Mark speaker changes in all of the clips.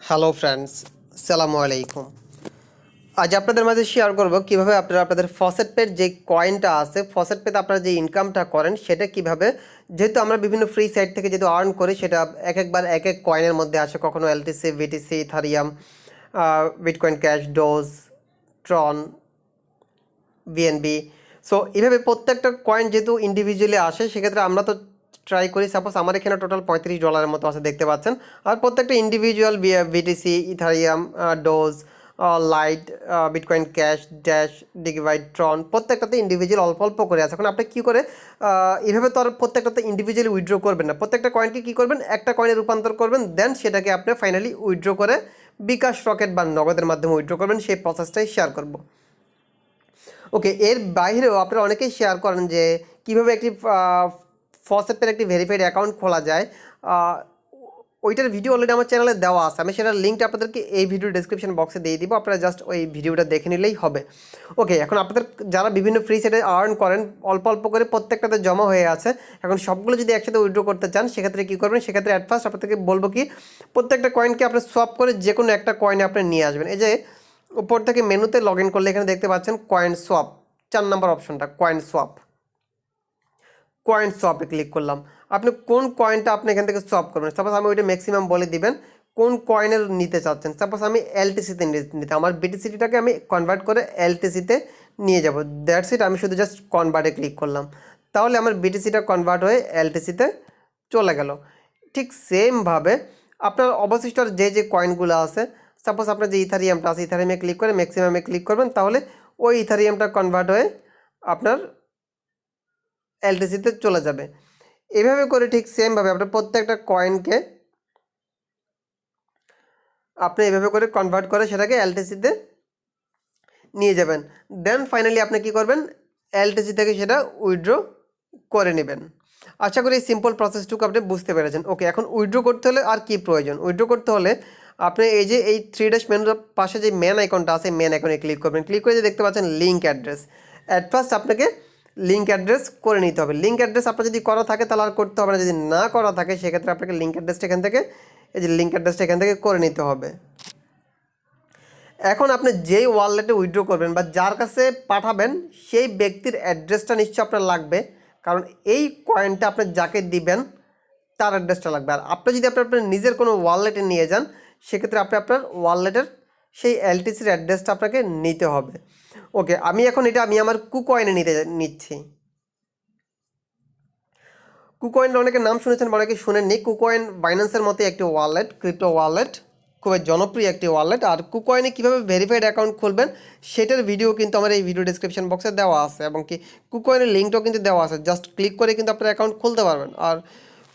Speaker 1: Hello friends সালামু আলাইকুম আজ আপনাদের মাঝে শেয়ার করব কীভাবে আপনারা আপনাদের ফসেট পের যে কয়েনটা আছে ফসেট পেতে আপনারা যে ইনকামটা করেন, সেটা কীভাবে, যেহেতু আমরা বিভিন্ন ফ্রি সাইট থেকে যেহেতু আর্ন করি, সেটা এক একবার এক এক কয়েনের মধ্যে আসে, কখনো LTC VTC Ethereum bitcoin cash doge Tron BNB so এভাবে প্রত্যেকটা কয়েন যেহেতু ইন্ডিভিজুয়ালি আসে, সেক্ষেত্রে আমরা তো ট্রাই করি। সাপোজ আমার এখানে টোটাল পঁয়ত্রিশ ডলারের মতো আছে, দেখতে পাচ্ছেন। আর প্রত্যেকটা individual BTC Ethereum doge light bitcoin cash dash DigiByte Tron প্রত্যেকটাতে ইন্ডিভিজুয়াল অল্প অল্প করে আছে। এখন আপনি কী করে এভাবে তো আর প্রত্যেকটাতে ইন্ডিভিজুয়ালি উইথড্র করবেন না। প্রত্যেকটা কয়েনকে কী করবেন, একটা কয়েনে রূপান্তর করবেন দেন সেটাকে আপনি ফাইনালি উইড্রো করে বিকাশ রকেট বা নগদের মাধ্যমে উইথড্র করবেন, সেই প্রসেসটাই শেয়ার করব। ওকে এর বাইরেও আপনারা অনেকেই শেয়ার করেন যে, কীভাবে একটি ফসেপের একটি ভেরিফাইড অ্যাকাউন্ট খোলা যায়। ওইটার ভিডিও অলরেডি আমার চ্যানেলে দেওয়া আছে। আমি সেটার লিঙ্কটা আপনাদেরকে এই ভিডিও ডিসক্রিপশন বক্সে দিয়ে দিব। আপনারা জাস্ট ওই ভিডিওটা দেখে নিলেই হবে। ওকে এখন আপনাদের যারা বিভিন্ন ফ্রি সাইটে আর্ন করেন, অল্প অল্প করে প্রত্যেকটাতে জমা হয়ে আছে, এখন সবগুলো যদি একসাথে উইড্রো করতে চান, সেক্ষেত্রে কী করবেন? সেক্ষেত্রে অ্যাট ফার্স্ট আপনাদেরকে বলব কি, প্রত্যেকটা কয়েনকে আপনি সোয়াপ করে যে কোনো একটা কয়েনে আপনি নিয়ে আসবেন। এই যে উপর থেকে মেনুতে লগ ইন করলে এখানে দেখতে পাচ্ছেন কয়েন সোয়াপ চার নম্বর অপশনটা কয়েন সোয়াপ কয়েন সোয়াপে ক্লিক করলাম। আপনি কোন কয়েনটা আপনি এখান থেকে সোয়াপ করবেন? সাপোজ আমি ওইটা ম্যাক্সিমাম বলে দিবেন, কোন কয়েনের নিতে চাচ্ছেন? সাপোজ আমি এলটিসিতে নিতে আমার বিটিসিটিটাকে আমি কনভার্ট করে এলটিসিতে নিয়ে যাব। দ্যাটস ইট আমি শুধু জাস্ট কনভার্টে ক্লিক করলাম। তাহলে আমার বিটিসিটা কনভার্ট হয়ে এলটিসিতে চলে গেল। ঠিক সেমভাবে আপনার অবশিষ্ট যে যে কয়েনগুলো আছে সাপোজ আপনার যে ইথারিয়ামটা আছে ইথারিয়ামে ক্লিক করে ম্যাক্সিমামে ক্লিক করবেন, তাহলে ওই ইথারিয়ামটা কনভার্ট হয়ে আপনার এলটিসিতে চলে যাবে। এভাবে করে ঠিক সেমভাবে আপনার প্রত্যেকটা কয়েনকে আপনি এভাবে করে কনভার্ট করে সেটাকে এলটিসিতে নিয়ে যাবেন। দেন ফাইনালি আপনি কি করবেন? এলটিসি থেকে সেটা উইথড্র করে নেবেন। আশা করি এই সিম্পল প্রসেসটুকু আপনি বুঝতে পেরেছেন। ওকে এখন উইথড্র করতে হলে আর কি প্রয়োজন? উইথড্র করতে হলে আপনি এই যে এই থ্রি ড্যাশ মেনুর পাশে যে মেন আইকনটা আছে মেন আইকনে ক্লিক করবেন। ক্লিক করে যে দেখতে পাচ্ছেন লিঙ্ক অ্যাড্রেস অ্যাট ফার্স্ট আপনাকে লিঙ্ক অ্যাড্রেস করে নিতে হবে। লিঙ্ক অ্যাড্রেস আপনার যদি করা থাকে তাহলে আর করতে হবে না। যদি না করা থাকে, সেক্ষেত্রে আপনাকে লিঙ্ক অ্যাড্রেসটা এখান থেকে, এই যে লিঙ্ক অ্যাড্রেসটা এখান থেকে করে নিতে হবে। এখন আপনি যেই ওয়ালেটে উইথড্র করবেন বা যার কাছে পাঠাবেন, সেই ব্যক্তির অ্যাড্রেসটা নিশ্চয় আপনার লাগবে। কারণ এই কয়েনটা আপনি যাকে দিবেন, তার অ্যাড্রেসটা লাগবে। আর আপনি যদি আপনি আপনার নিজের কোনো ওয়ালেটে নিয়ে যান, সেক্ষেত্রে আপনি আপনার ওয়ালেটের সেই এলটিসির অ্যাড্রেসটা আপনাকে নিতে হবে। ওকে, আমি এখন এটা, আমি আমার কুকয়েনে নিতে নিচ্ছি। কুকয়েন অনেকে নাম শুনেছেন বা অনেকে শুনেননি। কুকয়েন বাইন্যান্সের মতো একটি ওয়ালেট ক্রিপ্টো ওয়ালেট খুবই জনপ্রিয় একটি ওয়ালেট আর কুকয়েনে কীভাবে ভেরিফাইড অ্যাকাউন্ট খুলবেন, সেটার ভিডিও কিন্তু আমার এই ভিডিও ডিসক্রিপশন বক্সে দেওয়া আছে। এবং কি, কুকয়েনের লিঙ্কটাও কিন্তু দেওয়া আছে। জাস্ট ক্লিক করে কিন্তু আপনার অ্যাকাউন্ট খুলতে পারবেন। আর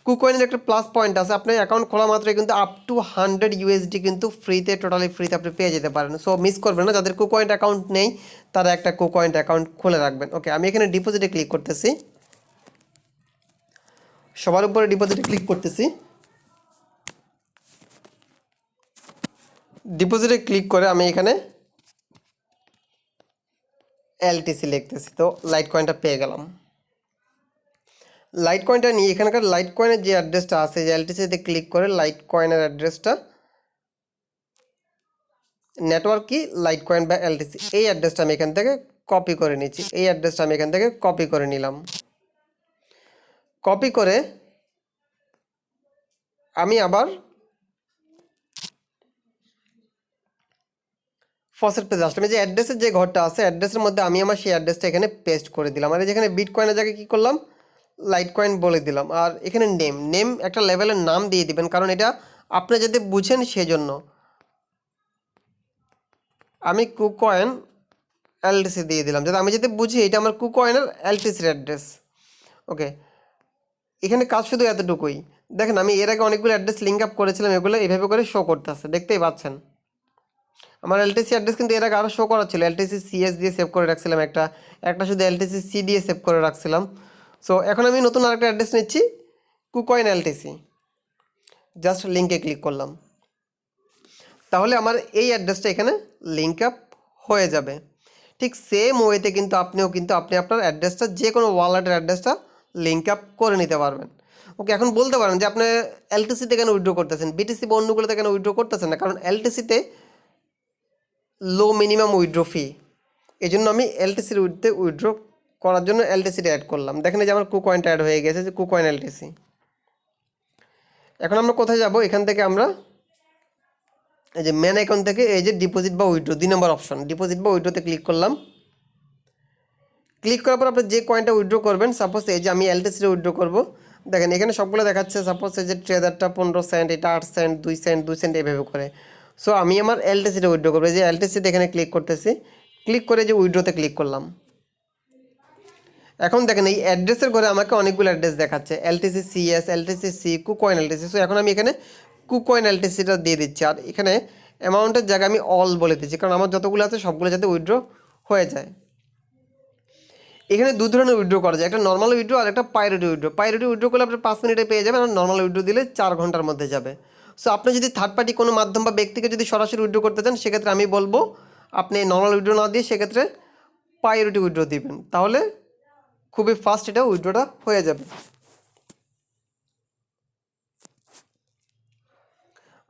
Speaker 1: কুকয়েনের একটা প্লাস পয়েন্ট আছে। আপনার অ্যাকাউন্ট খোলা মাত্রই কিন্তু আপ টু হান্ড্রেড ইউএসডি কিন্তু ফ্রিতে টোটালি ফ্রিতে আপনি পেয়ে যেতে পারেন। সো মিস করবেন না। যাদের কুকয়েন্ট অ্যাকাউন্ট নেই, তারা একটা কুকয়েন্ট অ্যাকাউন্ট খুলে রাখবেন। ওকে আমি এখানে ডিপোজিটে ক্লিক করতেছি। সবার উপরে ডিপোজিটে ক্লিক করতেছি। ডিপোজিটে ক্লিক করে আমি এখানে এলটিসি লিখতেছি। তো লাইট কয়েনটা পেয়ে গেলাম। লাইট কয়েনটা নিয়ে এখানকার লাইট কয়েনের যে অ্যাড্রেসটা আছে যে এলটিসিতে ক্লিক করে লাইট কয়েনের অ্যাড্রেসটা নেটওয়ার্ক কি লাইট কয়েন বা এলটিসি এই অ্যাড্রেসটা আমি এখান থেকে কপি করে নিচ্ছি এই অ্যাড্রেসটা আমি এখান থেকে কপি করে নিলাম। কপি করে আমি আবার ফসেট পেজে আসলাম। যে অ্যাড্রেসের যে ঘরটা আছে অ্যাড্রেসের মধ্যে আমি আমার সেই অ্যাড্রেসটা এখানে পেস্ট করে দিলাম। আর যেখানে বিট কয়েনের জায়গায় কী করলাম? লাইট কয়েন বলে দিলাম। আর এখানে নেম নেম একটা লেভেলের নাম দিয়ে দিবেন, কারণ এটা আপনি যাতে বুঝেন সেজন্য। আমি কুকয়েন এলটিসি দিয়ে দিলাম। যাতে আমি যাতে বুঝি, এটা আমার কুকয়েনের এলটিসির অ্যাড্রেস ওকে এখানে কাজ শুধু এতটুকুই। দেখেন, আমি এর আগে অনেকগুলো অ্যাড্রেস লিঙ্ক আপ করেছিলাম, এগুলো এভাবে করে শো করতেছে, দেখতেই পাচ্ছেন। আমার এলটিসি অ্যাড্রেস কিন্তু এর আগে আরও শো করা ছিল। এলটিসি সিএস দিয়ে সেভ করে রাখছিলাম একটা একটা শুধু এলটিসি সি দিয়ে সেভ করে রাখছিলাম। সো এখন আমি নতুন আরেকটা অ্যাড্রেস নিচ্ছি কুকয়েন এলটিসি জাস্ট লিঙ্কে ক্লিক করলাম। তাহলে আমার এই অ্যাড্রেসটা এখানে লিঙ্ক আপ হয়ে যাবে। ঠিক সেম ওয়েতে কিন্তু আপনিও কিন্তু আপনি আপনার অ্যাড্রেসটা যে কোনো ওয়ালেটের অ্যাড্রেসটা লিঙ্ক আপ করে নিতে পারবেন। ওকে এখন বলতে পারেন যে আপনি এলটিসিতে কেন উইড্রো করতেছেন? বিটিসি বা অন্যগুলোতে কেন উইড্রো করতেছেন না? কারণ এলটিসিতে লো মিনিমাম উইথড্র ফি এই জন্য আমি এলটিসির উইথতে উইথড্র করার জন্য এলটিসিটা অ্যাড করলাম। দেখেন যে আমার কু কয়েনটা অ্যাড হয়ে গেছে, যে কু কয়েন এলটিসি এখন আমরা কোথায় যাব? এখান থেকে আমরা এই যে ম্যান অ্যাকাউন্ট থেকে এই যে ডিপোজিট বা উইড্রো দুই নম্বর অপশন ডিপোজিট বা উইথড্রোতে ক্লিক করলাম। ক্লিক করার পর আপনি যে কয়েনটা উইড্রো করবেন সাপোজ এই যে আমি এলটিসিতে উইড্রো করব। দেখেন এখানে সবগুলো দেখাচ্ছে সাপোজ এই যে ট্রেদারটা পনেরো সেন্ট এটা আট সেন্ট দুই সেন্ট দুই সেন্ট এইভাবে করে। সো আমি আমার এলটিসিতে উইড্রো করব। এই যে এলটিসিতে এখানে ক্লিক করতেছি। ক্লিক করে যে উইড্রোতে ক্লিক করলাম। এখন দেখেন এই অ্যাড্রেসের ঘরে আমাকে অনেকগুলো অ্যাড্রেস দেখাচ্ছে। LTC CS, LTC C KuCoin LTC. So এখন আমি এখানে কুকয়েন এলটিসিটা দিয়ে দিচ্ছি। আর এখানে অ্যামাউন্টের জায়গায় আমি অল বলে দিচ্ছি, কারণ আমার যতগুলো আছে সবগুলো যাতে উইথড্র হয়ে যায়। এখানে দু ধরনের উইথড্র করা যায়, একটা নর্মাল উইথড্র আর একটা পাইরোটি উইথড্র পাইরোটি উইথড্র করলে আপনি পাঁচ মিনিটে পেয়ে যাবেন, আর নর্মাল উইথড্র দিলে চার ঘণ্টার মধ্যে যাবে। সো আপনি যদি থার্ড পার্টি কোনো মাধ্যম বা ব্যক্তিকে যদি সরাসরি উইথড্র করতে চান, সেক্ষেত্রে আমি বলব, আপনি নর্মাল উইথড্র না দিয়ে সেক্ষেত্রে পাইরোটি উইথড্র দিবেন। তাহলে খুবই ফাস্ট এটা উইথড্রটা হয়ে যাবে।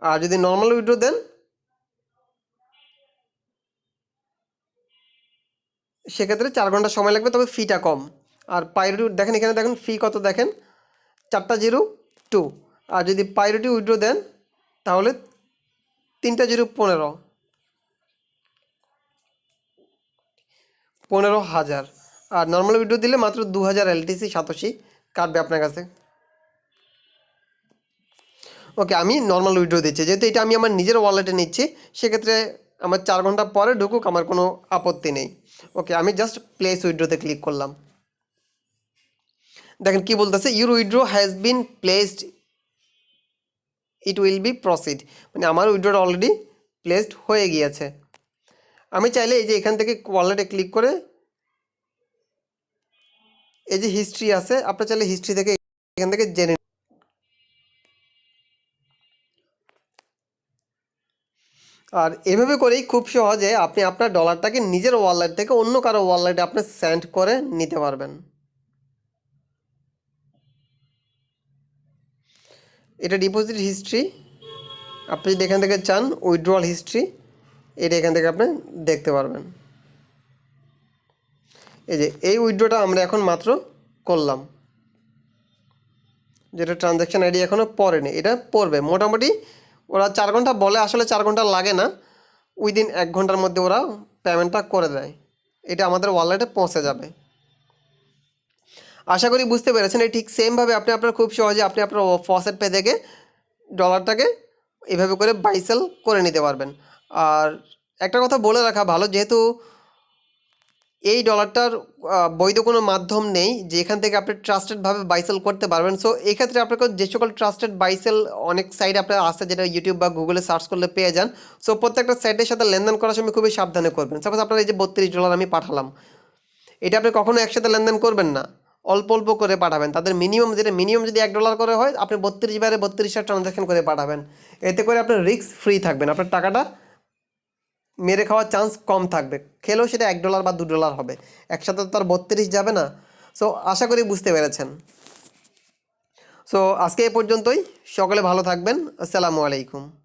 Speaker 1: আর যদি নর্মাল উইথড্র দেন, সেক্ষেত্রে চার ঘণ্টা সময় লাগবে, তবে ফিটা কম। আর পাইরোটি দেখেন এখানে দেখেন ফি কত দেখেন? চারটা জিরো টু আর যদি পাইরোটি উইথড্র দেন, তাহলে তিনটা জিরো পনেরো। পনেরো হাজার। আর নর্মাল উইথড্র দিলে মাত্র দু হাজার এলটিসি সাতশি কাটবে আপনার কাছে। ওকে আমি নর্মাল উইথড্র দিচ্ছি। যেহেতু এটা আমি আমার নিজের ওয়ালেটে নিচ্ছি, সেক্ষেত্রে আমার চার ঘণ্টা পরে ঢুকুক, আমার কোনো আপত্তি নেই। ওকে আমি জাস্ট প্লেস উইড্রোতে ক্লিক করলাম। দেখেন কি বলতেছে your withdraw has been placed it will be proceed মানে আমার উইড্রোটা অলরেডি প্লেসড হয়ে গিয়েছে। আমি চাইলে এই যে এখান থেকে ওয়ালেটে ক্লিক করে এই যে হিস্ট্রি আছে আপনার চাইলে হিস্ট্রি থেকে এখান থেকে জেনে আর এভাবে করেই খুব সহজে আপনি আপনার ডলারটাকে নিজের ওয়ালেট থেকে অন্য কারও ওয়ালেটে আপনি সেন্ড করে নিতে পারবেন। এটা ডিপোজিট হিস্ট্রি আপনি যদি এখান থেকে চান উইথড্রয়াল হিস্ট্রি এটা এখান থেকে আপনি দেখতে পারবেন। এই যে, এই উইড্রোটা আমরা এখন মাত্র করলাম। যেটা ট্রানজ্যাকশান আইডি এখনও পড়েনি, এটা পড়বে। মোটামুটি ওরা চার ঘণ্টা বলে, আসলে চার ঘণ্টা লাগে না। উইদিন এক ঘণ্টার মধ্যে ওরা পেমেন্টটা করে দেয়। এটা আমাদের ওয়ালেটে পৌঁছে যাবে। আশা করি বুঝতে পেরেছেন, এই ঠিক সেমভাবে আপনি আপনার খুব সহজে আপনি আপনার ফসেট পে থেকে ডলারটাকে এভাবে করে বাইসেল করে নিতে পারবেন। আর একটা কথা বলে রাখা ভালো, যেহেতু এই ডলারটার বৈধ কোনো মাধ্যম নেই যেখান থেকে আপনি ট্রাস্টেডভাবে বাইসেল করতে পারবেন। সো এই ক্ষেত্রে আপনাকে যে সকল ট্রাস্টেড বাইসেল অনেক সাইট আপনার আছে যেটা ইউটিউব বা গুগলে সার্চ করলে পেয়ে যান। সো প্রত্যেকটা সাইটের সাথে লেনদেন করার সময় খুবই সাবধানে করবেন। সাপোজ আপনার এই যে বত্রিশ ডলার আমি পাঠালাম, এটা আপনি কখনো একসাথে লেনদেন করবেন না। অল্প অল্প করে পাঠাবেন। তাদের মিনিমাম যেটা মিনিমাম যদি এক ডলার করে হয়, আপনি বত্রিশ বারে বত্রিশটা ট্রানজ্যাকশন করে পাঠাবেন। এতে করে আপনার রিস্ক ফ্রি থাকবেন। আপনার টাকাটা মেরে খাওয়ার চান্স কম থাকবে। খেলেও সেটা এক ডলার বা দু ডলার হবে। একসাথে তো তার বত্রিশ যাবে না। সো আশা করি বুঝতে পেরেছেন। সো আজকে এ পর্যন্তই। সকলে ভালো থাকবেন। আসসালামু আলাইকুম।